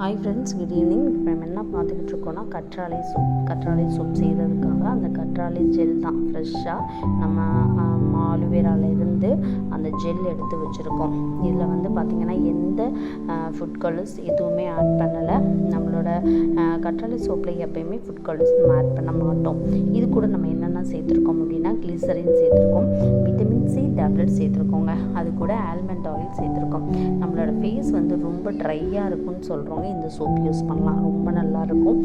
Hi friends good evening இப்போ நம்ம என்ன பார்த்துக்கிட்டு இருக்கோம்னா கற்றாழை சூப் கற்றாழை சூப் செய்கிறதுக்காக அந்த கற்றாழை ஜெல் தான். ஃப்ரெஷ்ஷாக நம்ம ஆலுவேராலேருந்து அந்த ஜெல் எடுத்து வச்சுருக்கோம். இதில் வந்து பார்த்திங்கன்னா எந்த ஃபுட் கலர்ஸ் எதுவுமே ஆட் பண்ணலை. நம்மளோட கற்றாழை சோப்பில் எப்பயுமே ஃபுட் கலர்ஸ் நம்ம ஆட் பண்ண மாட்டோம். இது கூட நம்ம என்னென்ன சேர்த்துருக்கோம் அப்படின்னா கிளிசரின் சேர்த்துருக்கோம். விட்டமின் டேப்லெட் சேர்த்துருக்கோங்க. அது கூட ஆல்மண்ட் ஆயில் சேர்த்துருக்கோம். நம்மளோட ஃபேஸ் வந்து ரொம்ப ட்ரையாக இருக்கும்னு சொல்கிறவங்க இந்த சோப் யூஸ் பண்ணலாம். ரொம்ப நல்லா இருக்கும்.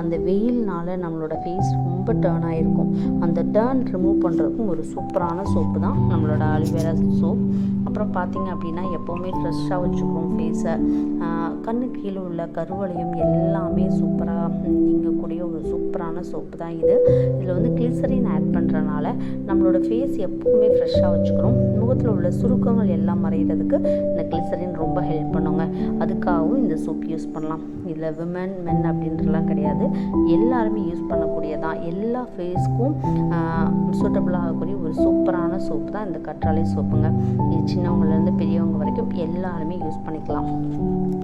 அந்த வெயில்னால நம்மளோட ஃபேஸ் ரொம்ப டேர்ன் ஆகிருக்கும் அந்த டேர்ன் ரிமூவ் பண்ணுறதுக்கும் ஒரு சூப்பரான சோப்பு தான் நம்மளோட அலுவேரா சோப் அப்புறம் பார்த்திங்க அப்படின்னா எப்போவுமே ஃப்ரெஷ்ஷாக வச்சுக்கிறோம் ஃபேஸை கண்ணு கீழே உள்ள கருவளையும் எல்லாமே சூப்பராக சூப்பரான சோப்பு தான் இது. இதில் வந்து கிளிசரின் ஆட் பண்ணுறனால நம்மளோட ஃபேஸ் எப்போவுமே ஃப்ரெஷ்ஷாக வச்சுக்கிறோம் முகத்தில் உள்ள சுருக்கங்கள் எல்லாம் மறைகிறதுக்கு இந்த கிளிசரின் ரொம்ப ஹெல்ப் பண்ணுங்க. அதுக்காகவும் இந்த சோப் யூஸ் பண்ணலாம். இதில் விமன் மென் அப்படின்றலாம் கிடையாது. எல்லாருமே யூஸ் பண்ணக்கூடியதான். எல்லா ஃபேஸ்க்கும் சூட்டபிள் ஆகக்கூடிய ஒரு சூப்பரான சோப்பு தான் இந்த கற்றாழை சோப்புங்க இது சின்னவங்கலேருந்து பெரியவங்க வரைக்கும் எல்லாருமே யூஸ் பண்ணிக்கலாம்.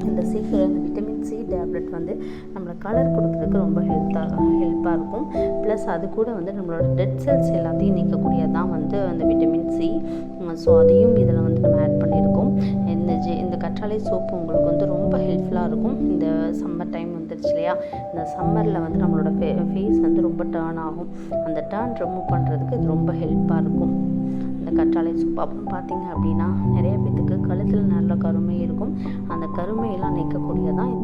இந்த சீக்கிரம் விட்டமின் சி டேப்லெட் வந்து நம்மளை கலர் கொடுக்கறதுக்கு ரொம்ப ஹெல்த்தாக ஹெல்ப்பாக இருக்கும். ப்ளஸ் அது கூட வந்து நம்மளோட டெட் செல்ஸ் எல்லாத்தையும் நீக்கக்கூடியது தான் வந்து அந்த விட்டமின் சி ஸோ அதையும் இதில் வந்து நம்ம ஆட் பண்ணியிருக்கோம். இந்த ஜெ இந்த கற்றாழை சோப்பு உங்களுக்கு வந்து ரொம்ப ஹெல்ப்ஃபுல்லாக இருக்கும். இந்த சம்மர் டைம் வந்துருச்சு இல்லையா? இந்த சம்மரில் வந்து நம்மளோட ஃபே ஃபேஸ் வந்து ரொம்ப டேர்ன் ஆகும். அந்த டேர்ன் ரிமூவ் பண்ணுறதுக்கு இது ரொம்ப ஹெல்ப்பாக இருக்கும். இந்த கற்றாழை சூப் அப்புறம் பார்த்தீங்க அப்படின்னா நிறைய பேத்துக்கு கழுத்தில் நல்ல கருமை இருக்கும். அந்த கருமையெல்லாம் நீக்கக்கூடியதான்